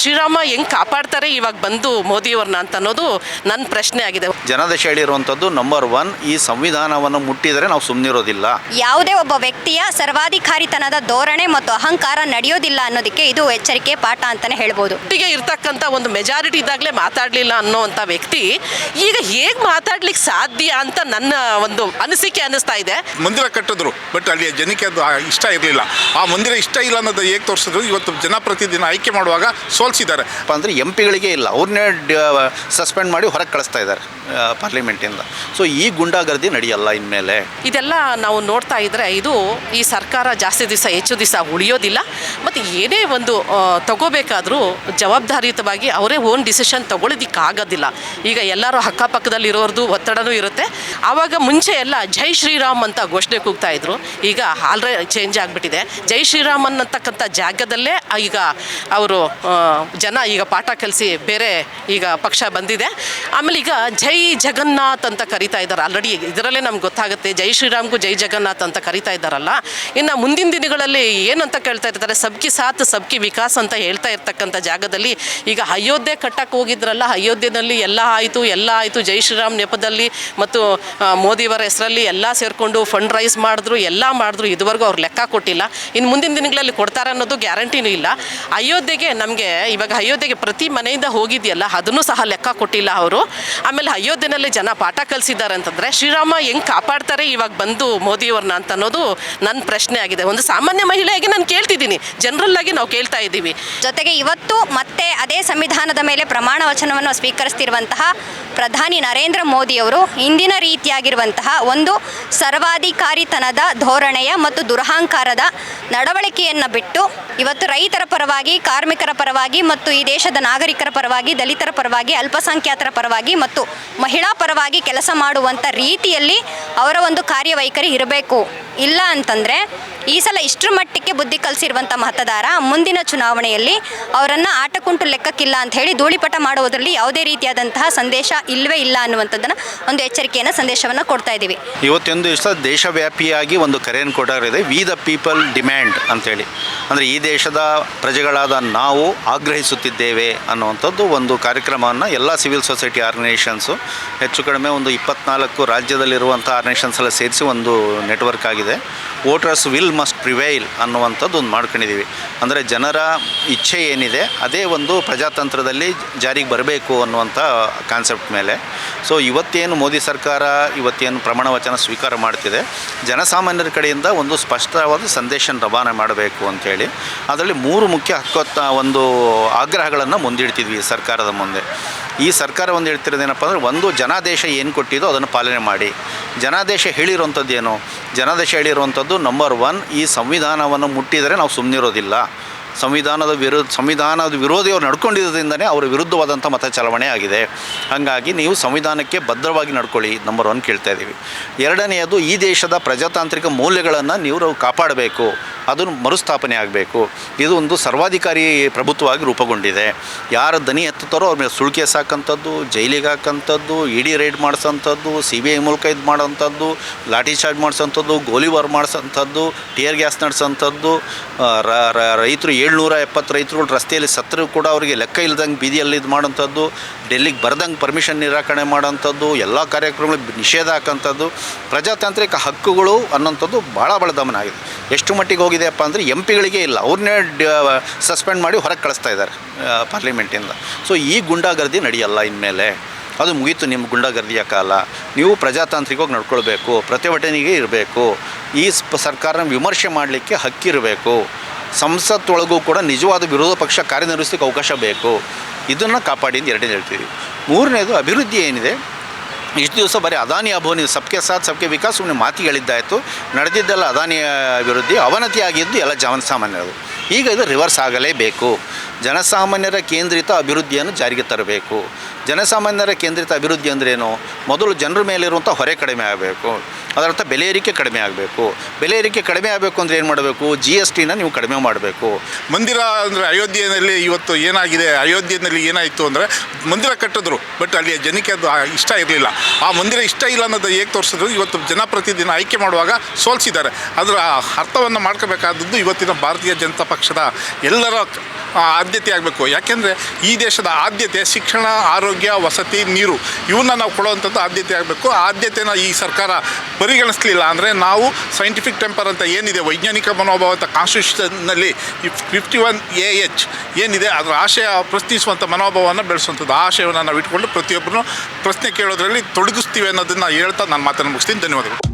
ಶ್ರೀರಾಮ ಹೆಂಗ್ ಕಾಪಾಡ್ತಾರೆ ಇವಾಗ ಬಂದು ಮೋದಿಯವ್ರನ್ನ ಅಂತ ಅನ್ನೋದು ನನ್ನ ಪ್ರಶ್ನೆ ಆಗಿದೆ. ಜನಾದೇಶ ಹೇಳಿರುವಂಥದ್ದು ನಂಬರ್ ಒನ್ ಈ ಸಂವಿಧಾನವನ್ನು ಮುಟ್ಟಿದರೆ ನಾವು ಸುಮ್ಮನಿರೋದಿಲ್ಲ ಯಾವುದೇ ಒಬ್ಬ ವ್ಯಕ್ತಿಯ ಸರ್ವಾಧಿಕಾರಿತನದ ಧೋರಣೆ ಮತ್ತು ಅಹಂಕಾರ ನಡೆಯೋದಿಲ್ಲ ಅನ್ನೋದಕ್ಕೆ ಇದು ಎಚ್ಚರಿಕೆ ಪಾಠ ಅಂತಾನೆ ಹೇಳ್ಬೋದು. ಒಟ್ಟಿಗೆ ಇರ್ತಕ್ಕಂಥ ಒಂದು ಮೆಜಾರಿಟಿ ಇದ್ದಾಗಲೇ ಮಾತಾಡಲಿಲ್ಲ ಅನ್ನೋವಂಥ ವ್ಯಕ್ತಿ ಈಗ ಹೇಗೆ ಮಾತಾಡ್ಲಿಕ್ಕೆ ಸಾಧ್ಯ ಅಂತ ನನ್ನ ಒಂದು ಅನಿಸಿಕೆ ಅನಿಸ್ತಾ ಇದೆ. ಮಂದಿರ ಕಟ್ಟಿದ್ರು ಬಟ್ ಅಲ್ಲಿ ಜನಕ್ಕೆ ಅದು ಆ ಇಷ್ಟ ಇರಲಿಲ್ಲ. ಆ ಮಂದಿರ ಇಷ್ಟ ಇಲ್ಲ ಅನ್ನೋದು ಹೇಗೆ ತೋರಿಸಿದ್ರು ಇವತ್ತು ಜನಪ್ರತಿನಿಧಿನ ಆಯ್ಕೆ ಮಾಡುವಾಗ ಸೋಲ್ಸಿದ್ದಾರೆ. ಅಂದರೆ ಎಂ ಪಿಗಳಿಗೆ ಇಲ್ಲ ಅವ್ರನ್ನೇ ಸಸ್ಪೆಂಡ್ ಮಾಡಿ ಹೊರಗೆ ಕಳಿಸ್ತಾ ಇದ್ದಾರೆ ಪಾರ್ಲಿಮೆಂಟಿಂದ. ಸೊ ಈ ಗುಂಡಾಗರ್ದಿ ನಡೆಯಲ್ಲ ಇನ್ಮೇಲೆ. ಇದೆಲ್ಲ ನಾವು ನೋಡ್ತಾ ಇದ್ರೆ ಇದು ಈ ಸರ್ಕಾರ ಜಾಸ್ತಿ ದಿವಸ ಹೆಚ್ಚು ದಿವಸ ಉಳಿಯೋದಿಲ್ಲ. ಮತ್ತು ಏನೇ ಒಂದು ತಗೋಬೇಕಾದರೂ ಜವಾಬ್ದಾರಿಯುತವಾಗಿ ಅವರೇ ಓನ್ ಡಿಸಿಷನ್ ತಗೊಳ್ಳೋದಿಕ್ಕಾಗೋದಿಲ್ಲ ಈಗ ಎಲ್ಲರೂ ಅಕ್ಕಪಕ್ಕದಲ್ಲಿರೋರ್ದು ಒತ್ತಡನೂ ಇರುತ್ತೆ. ಆವಾಗ ಮುಂಚೆ ಎಲ್ಲ ಜೈ ಶ್ರೀರಾಮ್ ಅಂತ ಘೋಷಣೆ ಕೂಗ್ತಾ ಇದ್ರು. ಈಗ ಆಲ್ರೆ ಚೇಂಜ್ ಆಗಿಬಿಟ್ಟಿದೆ. ಜೈ ಶ್ರೀರಾಮ್ ಅನ್ನತಕ್ಕಂಥ ಜಾಗದಲ್ಲೇ ಈಗ ಅವರು ಜನ ಈಗ ಪಾಠ ಕಲಿಸಿ ಬೇರೆ ಈಗ ಪಕ್ಷ ಬಂದಿದೆ. ಆಮೇಲೆ ಈಗ ಜೈ ಜಗನ್ನಾಥ್ ಅಂತ ಕರಿತಾ ಇದ್ದಾರೆ. ಆಲ್ರೆಡಿ ಇದರಲ್ಲೇ ನಮ್ಗೆ ಗೊತ್ತಾಗುತ್ತೆ. ಜೈ ಶ್ರೀರಾಮ್ಗೂ ಜೈ ಜಗನ್ನಾಥ್ ಅಂತ ಕರಿತಾ ಇದ್ದಾರಲ್ಲ. ಇನ್ನು ಮುಂದಿನ ದಿನಗಳಲ್ಲಿ ಏನಂತ ಕೇಳ್ತಾ ಇರ್ತಾರೆ? ಸಬ್ಕಿ ಸಾಥ್, ಸಬ್ಕಿ ವಿಕಾಸ್ ಅಂತ ಹೇಳ್ತಾ ಇರ್ತಕ್ಕಂಥ ಜಾಗದಲ್ಲಿ ಈಗ ಅಯೋಧ್ಯೆ ಕಟ್ಟಕ್ಕೆ ಹೋಗಿದ್ರಲ್ಲ ಅಯೋಧ್ಯೆಯಲ್ಲಿ ಎಲ್ಲ ಆಯಿತು ಎಲ್ಲ ಆಯಿತು. ಜೈ ಶ್ರೀರಾಮ್ ನೆಪದಲ್ಲಿ ಮತ್ತು ಮೋದಿಯವರ ಹೆಸರಲ್ಲಿ ಎಲ್ಲ ಸೇರಿಕೊಂಡು ಫಂಡ್ ರೈಸ್ ಮಾಡಿದ್ರು, ಎಲ್ಲ ಮಾಡಿದ್ರು. ಇದುವರೆಗೂ ಅವ್ರು ಲೆಕ್ಕ ಕೊಟ್ಟಿಲ್ಲ. ಇನ್ನು ಮುಂದಿನ ದಿನಗಳಲ್ಲಿ ಕೊಡ್ತಾರೆ ಅನ್ನೋದು ಗ್ಯಾರಂಟಿನೂ ಇಲ್ಲ. ಅಯೋಧ್ಯೆಗೆ ನಮಗೆ ಇವಾಗ ಅಯೋಧ್ಯೆಗೆ ಪ್ರತಿ ಮನೆಯಿಂದ ಹೋಗಿದೆಯಲ್ಲ, ಅದನ್ನು ಸಹ ಲೆಕ್ಕ ಕೊಟ್ಟಿಲ್ಲ ಅವರು. ಆಮೇಲೆ ಅಯೋಧ್ಯೆಯಲ್ಲಿ ಜನ ಪಾಠ ಕಲಿಸಿದ್ದಾರೆ ಅಂತಂದರೆ ಶ್ರೀರಾಮ ಹೆಂಗೆ ಕಾಪಾಡ್ತಾರೆ ಇವಾಗ ಬಂದು ಮೋದಿಯವ್ರನ್ನ ಅಂತ ಅನ್ನೋದು ನನ್ನ ಪ್ರಶ್ನೆ ಆಗಿದೆ. ಒಂದು ಸಾಮಾನ್ಯ ಮಹಿಳೆಯಾಗಿ ನಾನು ಕೇಳ್ತಿದ್ದೀನಿ ಜನರಲ್ ಆಗಿ ನಾವು ಕೇಳ್ತಾ ಇದ್ದೀವಿ. ಜೊತೆಗೆ ಇವತ್ತು ಮತ್ತೆ ಅದೇ ಸಂವಿಧಾನದ ಮೇಲೆ ಪ್ರಮಾಣ ವಚನವನ್ನು ಸ್ವೀಕರಿಸ್ತಿರುವಂತಹ ಪ್ರಧಾನಿ ನರೇಂದ್ರ ಮೋದಿಯವರು ಇಂದಿನ ರೀತಿಯಾಗಿರುವಂತಹ ಒಂದು ಸರ್ವಾಧಿಕಾರಿತನದ ಧೋರಣೆಯ ಮತ್ತು ದುರಹಂಕಾರದ ನಡವಳಿಕೆಯನ್ನು ಬಿಟ್ಟು ಇವತ್ತು ರೈತರ ಪರವಾಗಿ, ಕಾರ್ಮಿಕರ ಪರವಾಗಿ ಮತ್ತು ಈ ದೇಶದ ನಾಗರಿಕರ ಪರವಾಗಿ, ದಲಿತರ ಪರವಾಗಿ, ಅಲ್ಪಸಂಖ್ಯಾತರ ಪರವಾಗಿ ಮತ್ತು ಮಹಿಳಾ ಪರವಾಗಿ ಕೆಲಸ ಮಾಡುವಂಥ ರೀತಿಯಲ್ಲಿ ಅವರ ಒಂದು ಕಾರ್ಯವೈಖರಿ ಇರಬೇಕು. ಇಲ್ಲ ಅಂತಂದರೆ ಈ ಸಲ ಇಷ್ಟರ ಮಟ್ಟಕ್ಕೆ ಬುದ್ಧಿ ಕಲಿಸಿರುವಂಥ ಮತದಾರ ಮುಂದಿನ ಚುನಾವಣೆಯಲ್ಲಿ ಅವರನ್ನು ಆಟಕುಂಟು ಲೆಕ್ಕಕ್ಕಿಲ್ಲ ಅಂತ ಹೇಳಿ ಧೂಳಿಪಟ ಮಾಡುವುದರಲ್ಲಿ ಯಾವುದೇ ರೀತಿಯಾದಂತಹ ಸಂದೇಶ ಇಲ್ಲವೇ ಇಲ್ಲ ಅನ್ನುವಂಥದ್ದನ್ನು ಒಂದು ಎಚ್ಚರಿಕೆಯನ್ನು, ಸಂದೇಶವನ್ನು ಕೊಡ್ತಾ ಇದ್ದೀವಿ. ಇವತ್ತೊಂದು ಇಷ್ಟ, ದೇಶವ್ಯಾಪಿಯಾಗಿ ಒಂದು ಕರೆಯನ್ನು ಕೊಟ್ಟಾಗಿದೆ ವಿ ದ ಪೀಪಲ್ ಡಿಮ್ಯಾಂಡ್ ಅಂತೇಳಿ. ಅಂದರೆ ಈ ದೇಶದ ಪ್ರಜೆಗಳಾದ ನಾವು ಆಗ್ರಹಿಸುತ್ತಿದ್ದೇವೆ ಅನ್ನುವಂಥದ್ದು ಒಂದು ಕಾರ್ಯಕ್ರಮವನ್ನು ಎಲ್ಲ ಸಿವಿಲ್ ಸೊಸೈಟಿ ಆರ್ಗನೈಸೇಷನ್ಸು, ಹೆಚ್ಚು ಕಡಿಮೆ ಒಂದು ಇಪ್ಪತ್ನಾಲ್ಕು ರಾಜ್ಯದಲ್ಲಿರುವಂಥ ಆರ್ಗನೈಸೇಷನ್ಸ್ ಎಲ್ಲ ಸೇರಿಸಿ ಒಂದು ನೆಟ್ವರ್ಕ್ ಆಗಿದೆ. ವೋಟರ್ಸ್ ವಿಲ್ ಮಸ್ಟ್ ಪ್ರಿವೈಲ್ ಅನ್ನುವಂಥದ್ದು ಒಂದು ಮಾಡ್ಕೊಂಡಿದ್ದೀವಿ. ಅಂದರೆ ಜನರ ಇಚ್ಛೆ ಏನಿದೆ, ಅದೇ ಒಂದು ಪ್ರಜಾತಂತ್ರದಲ್ಲಿ ಜಾರಿಗೆ ಬರಬೇಕು ಅನ್ನುವಂಥ ಕಾನ್ಸೆಪ್ಟ್ ಮೇಲೆ. ಸೊ ಇವತ್ತೇನು ಮೋದಿ ಸರ್ಕಾರ ಇವತ್ತೇನು ಪ್ರಮಾಣ ವಚನ ಸ್ವೀಕಾರ ಮಾಡ್ತಿದೆ, ಜನಸಾಮಾನ್ಯರ ಕಡೆಯಿಂದ ಒಂದು ಸ್ಪಷ್ಟವಾದ ಸಂದೇಶ ರವಾನೆ ಮಾಡಬೇಕು ಅಂತೇಳಿ ಅದರಲ್ಲಿ ಮೂರು ಮುಖ್ಯ ಹಕ್ಕೊತ್ತ ಒಂದು ಆಗ್ರಹಗಳನ್ನು ಮುಂದಿಡ್ತಿದ್ವಿ ಸರ್ಕಾರದ ಮುಂದೆ. ಈ ಸರ್ಕಾರ ಒಂದು ಹೇಳ್ತಿರೋದೇನಪ್ಪ ಅಂದರೆ ಒಂದು ಜನಾದೇಶ ಏನು ಕೊಟ್ಟಿದೋ ಅದನ್ನು ಪಾಲನೆ ಮಾಡಿ. ಜನಾದೇಶ ಹೇಳಿರುವಂಥದ್ದು ಏನು? ಜನಾದೇಶ ಹೇಳಿರುವಂಥದ್ದು ನಂಬರ್ ಒನ್ ಈ ಸಂವಿಧಾನವನ್ನು ಮುಟ್ಟಿದರೆ ನಾವು ಸುಮ್ಮನಿರೋದಿಲ್ಲ ಸಂವಿಧಾನದ ವಿರುದ್ಧ ಸಂವಿಧಾನದ ವಿರೋಧಿ ಅವ್ರು ನಡ್ಕೊಂಡಿರೋದ್ರಿಂದನೇ ಅವರ ವಿರುದ್ಧವಾದಂಥ ಮತ ಚಲಾವಣೆ ಆಗಿದೆ. ಹಾಗಾಗಿ ನೀವು ಸಂವಿಧಾನಕ್ಕೆ ಭದ್ರವಾಗಿ ನಡ್ಕೊಳ್ಳಿ ನಂಬರ್ ಒನ್ ಕೇಳ್ತಾ ಇದ್ದೀವಿ ಎರಡನೆಯದು, ಈ ದೇಶದ ಪ್ರಜಾತಾಂತ್ರಿಕ ಮೌಲ್ಯಗಳನ್ನು ನೀವು ಕಾಪಾಡಬೇಕು. ಅದನ್ನು ಮರುಸ್ಥಾಪನೆ ಆಗಬೇಕು. ಇದು ಒಂದು ಸರ್ವಾಧಿಕಾರಿ ಪ್ರಭುತ್ವವಾಗಿ ರೂಪುಗೊಂಡಿದೆ. ಯಾರು ದನಿ ಎತ್ತುತ್ತಾರೋ ಅವ್ರ ಮೇಲೆ ಸುಳ್ಕೆ ಸಾಕಂಥದ್ದು ಜೈಲಿಗೆ ಹಾಕಂಥದ್ದು, ಇಡಿ ರೈಡ್ ಮಾಡಿಸೋಂಥದ್ದು, ಸಿ ಬಿ ಐ ಮೂಲಕ ಇದು ಮಾಡೋಂಥದ್ದು, ಲಾಠಿ ಚಾರ್ಜ್ ಮಾಡಿಸೋಂಥದ್ದು ಗೋಲಿಬಾರ್ ಮಾಡಿಸೋಂಥದ್ದು, ಟಿಯರ್ ಗ್ಯಾಸ್ ನಡೆಸೋಂಥದ್ದು ರೈತರು ಏಳ್ನೂರ ಎಪ್ಪತ್ತು ರೈತರುಗಳು ರಸ್ತೆಯಲ್ಲಿ ಸತ್ತರೂ ಕೂಡ ಅವರಿಗೆ ಲೆಕ್ಕ ಇಲ್ಲದಂಗೆ ಬೀದಿಯಲ್ಲಿ ಇದು ಮಾಡೋಂಥದ್ದು. ಡೆಲ್ಲಿಗೆ ಬರ್ದಂಗೆ ಪರ್ಮಿಷನ್ ನಿರಾಕರಣೆ ಮಾಡೋಂಥದ್ದು ಎಲ್ಲ ಕಾರ್ಯಕ್ರಮಗಳಿಗೆ ನಿಷೇಧ ಹಾಕೋಂಥದ್ದು ಪ್ರಜಾತಾಂತ್ರಿಕ ಹಕ್ಕುಗಳು ಅನ್ನೋಂಥದ್ದು ಭಾಳ ಭಾಳ ದಮನ ಆಗಿದೆ. ಎಷ್ಟು ಮಟ್ಟಿಗೆ ಹೋಗಿದೆಯಪ್ಪ ಅಂದರೆ ಎಂ ಪಿಗಳಿಗೆ ಇಲ್ಲ, ಅವ್ರನ್ನೇ ಸಸ್ಪೆಂಡ್ ಮಾಡಿ ಹೊರಗೆ ಕಳಿಸ್ತಾ ಇದ್ದಾರೆ ಪಾರ್ಲಿಮೆಂಟಿಂದ ಸೊ ಈ ಗುಂಡಾಗರ್ದಿ ನಡೆಯಲ್ಲ ಇನ್ಮೇಲೆ. ಅದು ಮುಗೀತು ನಿಮ್ಮ ಗುಂಡಾಗರ್ದಿಯ ಕಾಲ. ನೀವು ಪ್ರಜಾತಾಂತ್ರಿಕವಾಗಿ ನಡ್ಕೊಳ್ಬೇಕು, ಪ್ರತಿಭಟನೆಗೆ ಇರಬೇಕು, ಈ ಸರ್ಕಾರನ ವಿಮರ್ಶೆ ಮಾಡಲಿಕ್ಕೆ ಹಕ್ಕಿರಬೇಕು. ಸಂಸತ್ತೊಳಗೂ ಕೂಡ ನಿಜವಾದ ವಿರೋಧ ಪಕ್ಷ ಕಾರ್ಯನಿರ್ವಹಿಸಲಿಕ್ಕೆ ಅವಕಾಶ ಬೇಕು. ಇದನ್ನು ಕಾಪಾಡಿ ಅಂತ ಎರಡನೇ ಹೇಳ್ತೀವಿ. ಮೂರನೇದು ಅಭಿವೃದ್ಧಿ ಏನಿದೆ? ಇಷ್ಟು ದಿವಸ ಬರೀ ಅದಾನಿ ಅಭೋನಿ ಸಬ್ಕೆ ಸಾಥ್, ಸಬ್ಕೆ ವಿಕಾಸ್ ಸುಮ್ಮನೆ ಮಾತಿ ಹೇಳಿದ್ದಾಯಿತು. ನಡೆದಿದ್ದೆಲ್ಲ ಅದಾನಿ ಅಭಿವೃದ್ಧಿ, ಅವನತಿ ಆಗಿದ್ದು ಎಲ್ಲ ಜನಸಾಮಾನ್ಯರು ಈಗ ಇದು ರಿವರ್ಸ್ ಆಗಲೇಬೇಕು. ಜನಸಾಮಾನ್ಯರ ಕೇಂದ್ರಿತ ಅಭಿವೃದ್ಧಿಯನ್ನು ಜಾರಿಗೆ ತರಬೇಕು. ಜನಸಾಮಾನ್ಯರ ಕೇಂದ್ರಿತ ಅಭಿವೃದ್ಧಿ ಅಂದ್ರೇನು? ಮೊದಲು ಜನರ ಮೇಲಿರುವಂಥ ಹೊರೆ ಕಡಿಮೆ ಆಗಬೇಕು. ಅದರರ್ಥ ಬೆಲೆ ಏರಿಕೆ ಕಡಿಮೆ ಆಗಬೇಕು. ಬೆಲೆ ಏರಿಕೆ ಕಡಿಮೆ ಆಗಬೇಕು ಅಂದರೆ ಏನು ಮಾಡಬೇಕು? ಜಿ ಎಸ್ ಟಿನ ನೀವು ಕಡಿಮೆ ಮಾಡಬೇಕು. ಮಂದಿರ ಅಂದರೆ ಅಯೋಧ್ಯೆಯಲ್ಲಿ ಇವತ್ತು ಏನಾಗಿದೆ? ಅಯೋಧ್ಯೆಯಲ್ಲಿ ಏನಾಯಿತು ಅಂದರೆ ಮಂದಿರ ಕಟ್ಟಿದ್ರು ಬಟ್ ಅಲ್ಲಿ ಜನಕ್ಕೆ ಅದು ಇಷ್ಟ ಇರಲಿಲ್ಲ. ಆ ಮಂದಿರ ಇಷ್ಟ ಇಲ್ಲ ಅನ್ನೋದು ಹೇಗೆ ತೋರಿಸಿದ್ರು? ಇವತ್ತು ಪ್ರತಿದಿನ ಆಯ್ಕೆ ಮಾಡುವಾಗ ಸೋಲಿಸಿದ್ದಾರೆ. ಅದರ ಅರ್ಥವನ್ನು ಮಾಡ್ಕೋಬೇಕಾದದ್ದು ಇವತ್ತಿನ ಭಾರತೀಯ ಜನತಾ ಪಕ್ಷದ ಎಲ್ಲರ ಆದ್ಯತೆ ಆಗಬೇಕು. ಯಾಕೆಂದರೆ ಈ ದೇಶದ ಆದ್ಯತೆ ಶಿಕ್ಷಣ, ಆರೋಗ್ಯ, ವಸತಿ, ನೀರು ಇವನ್ನ ನಾವು ಕೊಡುವಂಥದ್ದು ಆದ್ಯತೆ ಆಗಬೇಕು. ಆದ್ಯತೆನ ಈ ಸರ್ಕಾರ ಪರಿಗಣಿಸಲಿಲ್ಲ ಅಂದರೆ ನಾವು ಸೈಂಟಿಫಿಕ್ ಟೆಂಪರ್ ಅಂತ ಏನಿದೆ, ವೈಜ್ಞಾನಿಕ ಮನೋಭಾವ ಅಂತ ಕಾನ್ಸ್ಟಿಟ್ಯೂಷನ್ನಲ್ಲಿ ಫಿಫ್ಟಿ ಒನ್ ಎ ಎಚ್ ಏನಿದೆ, ಅದರ ಆಶಯ ಪ್ರಶ್ನಿಸುವಂಥ ಮನೋಭಾವವನ್ನು ಬೆಳೆಸುವಂಥದ್ದು. ಆ ಆಶಯವನ್ನು ನಾವು ಇಟ್ಕೊಂಡು ಪ್ರತಿಯೊಬ್ಬರೂ ಪ್ರಶ್ನೆ ಕೇಳೋದ್ರಲ್ಲಿ ತೊಡಗಿಸ್ತೀವಿ ಅನ್ನೋದನ್ನು ಹೇಳ್ತಾ ನಾನು ಮಾತನ್ನು ಮುಗಿಸ್ತೀನಿ. ಧನ್ಯವಾದಗಳು.